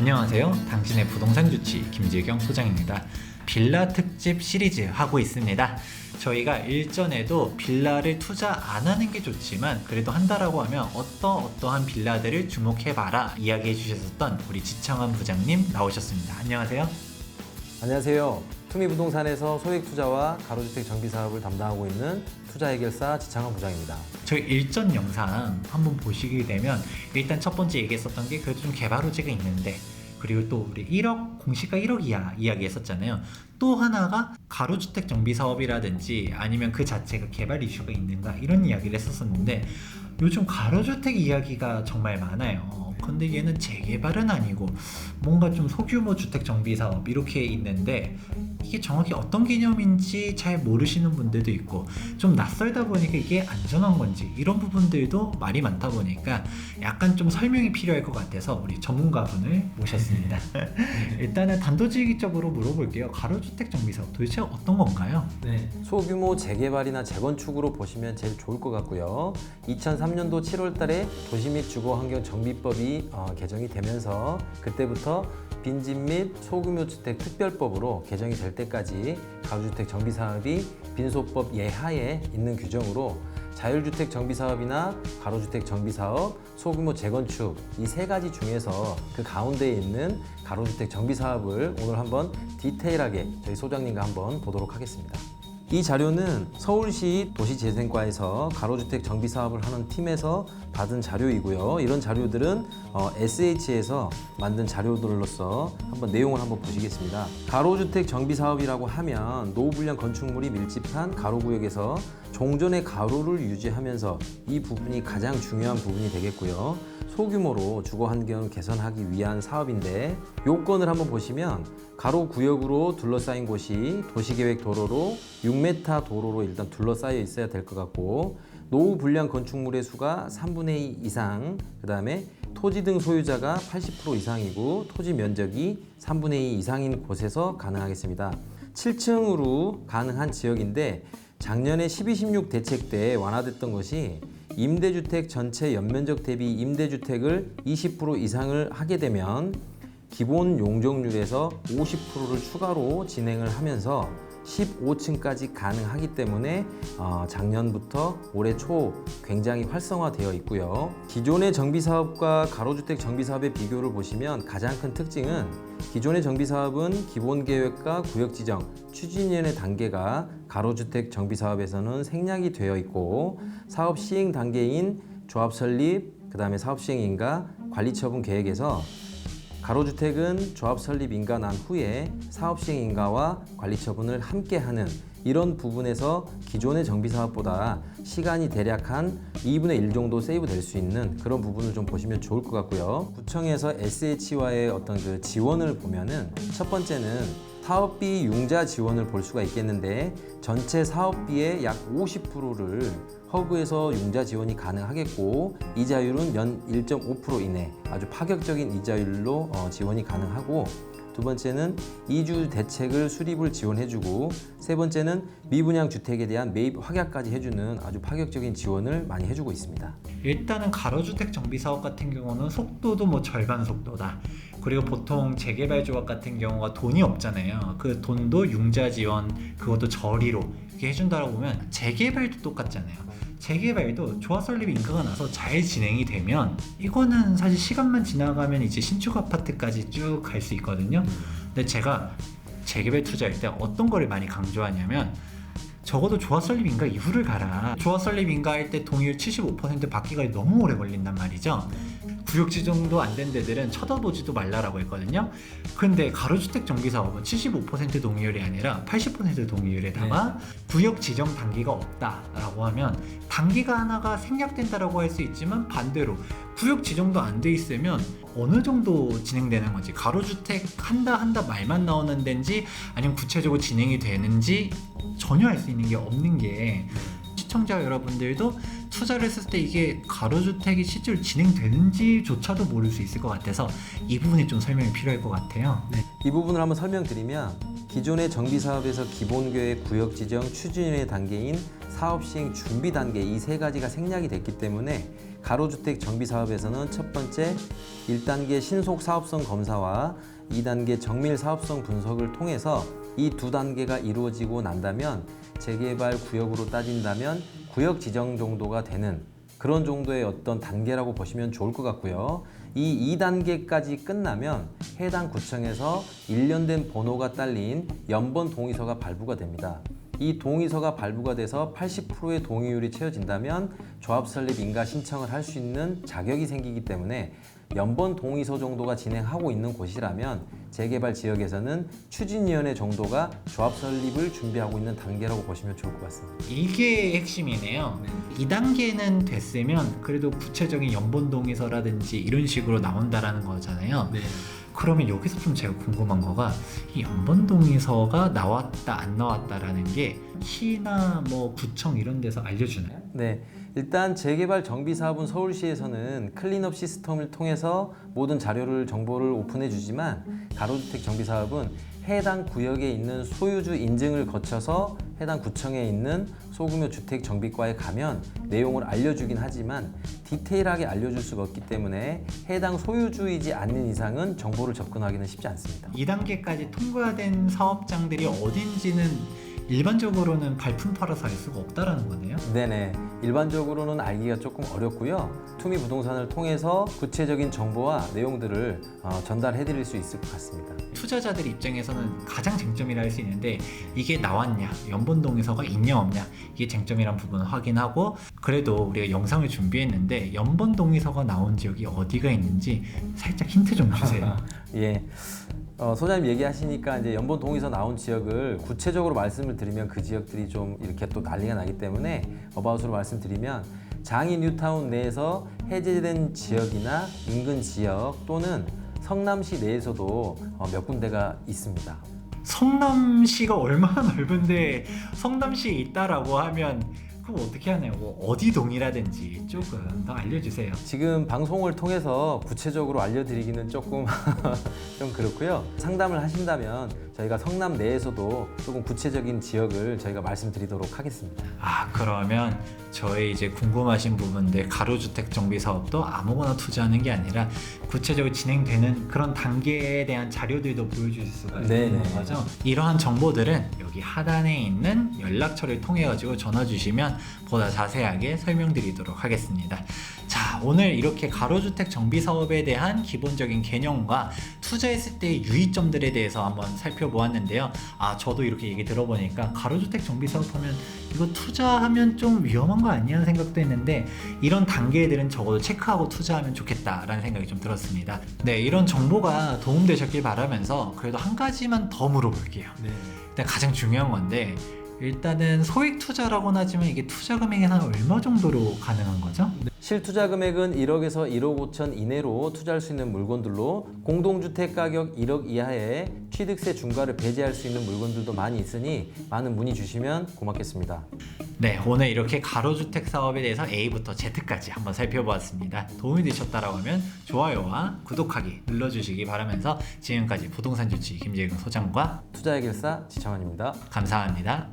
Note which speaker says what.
Speaker 1: 안녕하세요. 당신의 부동산 주치 김재경 소장입니다. 빌라 특집 시리즈 하고 있습니다. 저희가 일전에도 빌라를 투자 안 하는 게 좋지만 그래도 한다라고 하면 어떠 어떠한 빌라들을 주목해봐라 이야기해 주셨었던 우리 지창환 부장님 나오셨습니다. 안녕하세요.
Speaker 2: 안녕하세요. 투미부동산에서 소액 투자와 가로주택 정비 사업을 담당하고 있는 투자 해결사 지창환 부장입니다.
Speaker 1: 저희 일전 영상 한번 보시게 되면 일단 첫 번째 얘기했었던 게 그래도 좀 개발 호재가 있는데 그리고 또 우리 1억 공시가 1억 이하 이야기했었잖아요. 또 하나가 가로주택 정비 사업이라든지 아니면 그 자체가 개발 이슈가 있는가 이런 이야기를 했었었는데 요즘 가로주택 이야기가 정말 많아요. 근데 얘는 재개발은 아니고 뭔가 좀 소규모 주택 정비 사업 이렇게 있는데 이게 정확히 어떤 개념인지 잘 모르시는 분들도 있고 좀 낯설다 보니까 이게 안전한 건지 이런 부분들도 말이 많다 보니까 약간 좀 설명이 필요할 것 같아서 우리 전문가분을 모셨습니다. 일단은 단도직입적으로 물어볼게요. 가로주택 정비 사업 도대체 어떤 건가요?
Speaker 3: 네.
Speaker 2: 소규모 재개발이나 재건축으로 보시면 제일 좋을 것 같고요. 2003년도 7월 달에 도시 및 주거 환경 정비법이 어, 개정이 되면서 그때부터 빈집 및 소규모 주택 특별법으로 개정이 될 때까지 가로주택 정비 사업이 빈소법 예하에 있는 규정으로 자율주택 정비 사업이나 가로주택 정비 사업, 소규모 재건축 이 세 가지 중에서 그 가운데에 있는 가로주택 정비 사업을 오늘 한번 디테일하게 저희 소장님과 한번 보도록 하겠습니다. 이 자료는 서울시 도시재생과에서 가로주택 정비 사업을 하는 팀에서 받은 자료이고요. 이런 자료들은 어, SH에서 만든 자료들로서 한번 내용을 한번 보시겠습니다. 가로주택 정비 사업이라고 하면 노후불량 건축물이 밀집한 가로구역에서 종전의 가로를 유지하면서 이 부분이 가장 중요한 부분이 되겠고요. 소규모로 주거 환경을 개선하기 위한 사업인데 요건을 한번 보시면 가로 구역으로 둘러싸인 곳이 도시계획 도로로 6m 도로로 일단 둘러싸여 있어야 될 것 같고 노후 불량 건축물의 수가 3분의 2 이상 그 다음에 토지 등 소유자가 80% 이상이고 토지 면적이 3분의 2 이상인 곳에서 가능하겠습니다. 7층으로 가능한 지역인데 작년에 12, 16 대책 때 완화됐던 것이 임대주택 전체 연면적 대비 임대주택을 20% 이상을 하게 되면 기본 용적률에서 50%를 추가로 진행을 하면서 15층까지 가능하기 때문에 어, 작년부터 올해 초 굉장히 활성화되어 있고요. 기존의 정비 사업과 가로주택 정비 사업의 비교를 보시면 가장 큰 특징은 기존의 정비 사업은 기본 계획과 구역 지정, 추진위원회 단계가 가로주택 정비 사업에서는 생략이 되어 있고 사업 시행 단계인 조합 설립, 그 다음에 사업 시행 인가, 관리 처분 계획에서 가로주택은 조합 설립 인가 난 후에 사업 시행 인가와 관리 처분을 함께 하는 이런 부분에서 기존의 정비 사업보다 시간이 대략 한 2분의 1 정도 세이브 될 수 있는 그런 부분을 좀 보시면 좋을 것 같고요. 구청에서 SH와의 어떤 그 지원을 보면은 첫 번째는 사업비 융자 지원을 볼 수가 있겠는데 전체 사업비의 약 50%를 허그에서 융자 지원이 가능하겠고 이자율은 연 1.5% 이내 아주 파격적인 이자율로 어, 지원이 가능하고 두 번째는 이주 대책을 수립을 지원해주고 세 번째는 미분양 주택에 대한 매입 확약까지 해주는 아주 파격적인 지원을 많이 해주고 있습니다.
Speaker 1: 일단은 가로주택 정비 사업 같은 경우는 속도도 뭐 절반 속도다. 그리고 보통 재개발 조합 같은 경우가 돈이 없잖아요. 그 돈도 융자 지원 그것도 저리로 이렇게 해준다고 보면 재개발도 똑같잖아요. 재개발도 조합 설립 인가가 나서 잘 진행이 되면 이거는 사실 시간만 지나가면 이제 신축 아파트까지 쭉 갈 수 있거든요. 근데 제가 재개발 투자할 때 어떤 거를 많이 강조하냐면 적어도 조합 설립 인가 이후를 가라. 조합 설립 인가할 때 동의율 75% 받기가 너무 오래 걸린단 말이죠. 구역 지정도 안 된 데들은 쳐다보지도 말라라고 했거든요. 근데 가로주택 정비 사업은 75% 동의율이 아니라 80% 동의율에다가 구역 지정 단기가 없다라고 하면 단기가 하나가 생략된다라고 할 수 있지만 반대로 구역 지정도 안 돼 있으면 어느 정도 진행되는 건지 가로주택 한다 한다 말만 나오는 데인지 아니면 구체적으로 진행이 되는지 전혀 알 수 있는 게 없는 게 시청자 여러분들도 투자를 했을 때 이게 가로주택이 실제로 진행되는지조차도 모를 수 있을 것 같아서 이 부분이 좀 설명이 필요할 것 같아요.
Speaker 2: 이 부분을 한번 설명드리면 기존의 정비 사업에서 기본 계획 구역 지정 추진의 단계인 사업 시행 준비 단계 이 세 가지가 생략이 됐기 때문에 가로주택 정비 사업에서는 첫 번째 1단계 신속 사업성 검사와 2단계 정밀 사업성 분석을 통해서 이 두 단계가 이루어지고 난다면 재개발 구역으로 따진다면 구역 지정 정도가 되는 그런 정도의 어떤 단계라고 보시면 좋을 것 같고요. 이 2단계까지 끝나면 해당 구청에서 1년 된 번호가 딸린 연번 동의서가 발부가 됩니다. 이 동의서가 발부가 돼서 80%의 동의율이 채워진다면 조합 설립 인가 신청을 할 수 있는 자격이 생기기 때문에 연번 동의서 정도가 진행하고 있는 곳이라면 재개발 지역에서는 추진위원회 정도가 조합 설립을 준비하고 있는 단계라고 보시면 좋을 것 같습니다.
Speaker 1: 이게 핵심이네요. 2단계는 됐으면 그래도 구체적인 연본 동의서라든지 이런 식으로 나온다라는 거잖아요. 그러면 여기서 좀 제가 궁금한 거가 이 연본 동의서가 나왔다 안 나왔다라는 게 시나 뭐 구청 이런 데서 알려주나요?
Speaker 2: 네, 일단 재개발 정비 사업은 서울시에서는 클린업 시스템을 통해서 모든 자료를 정보를 오픈해 주지만 가로주택 정비 사업은 해당 구역에 있는 소유주 인증을 거쳐서 해당 구청에 있는 소규모 주택 정비과에 가면 내용을 알려주긴 하지만 디테일하게 알려줄 수가 없기 때문에 해당 소유주이지 않는 이상은 정보를 접근하기는 쉽지 않습니다.
Speaker 1: 2단계까지 통과된 사업장들이 어딘지는 일반적으로는 발품 팔아서 알 수가 없다라는 거네요.
Speaker 2: 네네. 일반적으로는 알기가 조금 어렵고요. 투미 부동산을 통해서 구체적인 정보와 내용들을 어, 전달해 드릴 수 있을 것 같습니다.
Speaker 1: 투자자들 입장에서는 가장 쟁점이라 할 수 있는데 이게 나왔냐 연본 동의서가 있냐 없냐 이게 쟁점이란 부분을 확인하고 그래도 우리가 영상을 준비했는데 연본 동의서가 나온 지역이 어디가 있는지 살짝 힌트 좀 주세요.
Speaker 2: 예. 어, 소장님 얘기하시니까 이제 연본 동의서 나온 지역을 구체적으로 말씀을 드리면 그 지역들이 좀 이렇게 또 난리가 나기 때문에 어바웃으로 말씀드리면 장이 뉴타운 내에서 해제된 지역이나 인근 지역 또는 성남시 내에서도 어, 몇 군데가 있습니다.
Speaker 1: 성남시가 얼마나 넓은데 성남시에 있다라고 하면 그럼 어떻게? 뭐 어디 동이라든지 조금 더 알려주세요.
Speaker 2: 지금 방송을 통해서 구체적으로 알려드리기는 조금 좀 그렇고요. 상담을 하신다면 저희가 성남 내에서도 조금 구체적인 지역을 저희가 말씀드리도록 하겠습니다.
Speaker 1: 아 그러면 저희 이제 궁금하신 부분들 가로주택 정비 사업도 아무거나 투자하는 게 아니라 구체적으로 진행되는 그런 단계에 대한 자료들도 보여주실 수가 있는
Speaker 2: 네네.
Speaker 1: 거죠. 이러한 정보들은 여기 하단에 있는 연락처를 통해 가지고 전화 주시면 보다 자세하게 설명드리도록 하겠습니다. 자 오늘 이렇게 가로주택 정비 사업에 대한 기본적인 개념과 투자했을 때의 유의점들에 대해서 한번 살펴보았는데요. 아 저도 이렇게 얘기 들어보니까 가로주택 정비 사업하면 이거 투자하면 좀 위험한 거 아니야 생각도 했는데 이런 단계들은 적어도 체크하고 투자하면 좋겠다라는 생각이 좀 들었습니다. 네 이런 정보가 도움되셨길 바라면서 그래도 한 가지만 더 물어볼게요. 일단 가장 중요한 건데 일단은 소액 투자라고는 하지만 이게 투자 금액이 한 얼마 정도로 가능한 거죠?
Speaker 2: 실투자 금액은 1억에서 1억 5천 이내로 투자할 수 있는 물건들로 공동주택 가격 1억 이하에 취득세 중과를 배제할 수 있는 물건들도 많이 있으니 많은 문의 주시면 고맙겠습니다.
Speaker 1: 네, 오늘 이렇게 가로주택 사업에 대해서 A부터 Z까지 한번 살펴보았습니다. 도움이 되셨다라고 하면 좋아요와 구독하기 눌러주시기 바라면서 지금까지 부동산 주치 김재경 소장과
Speaker 2: 투자 해결사 지창환입니다.
Speaker 1: 감사합니다.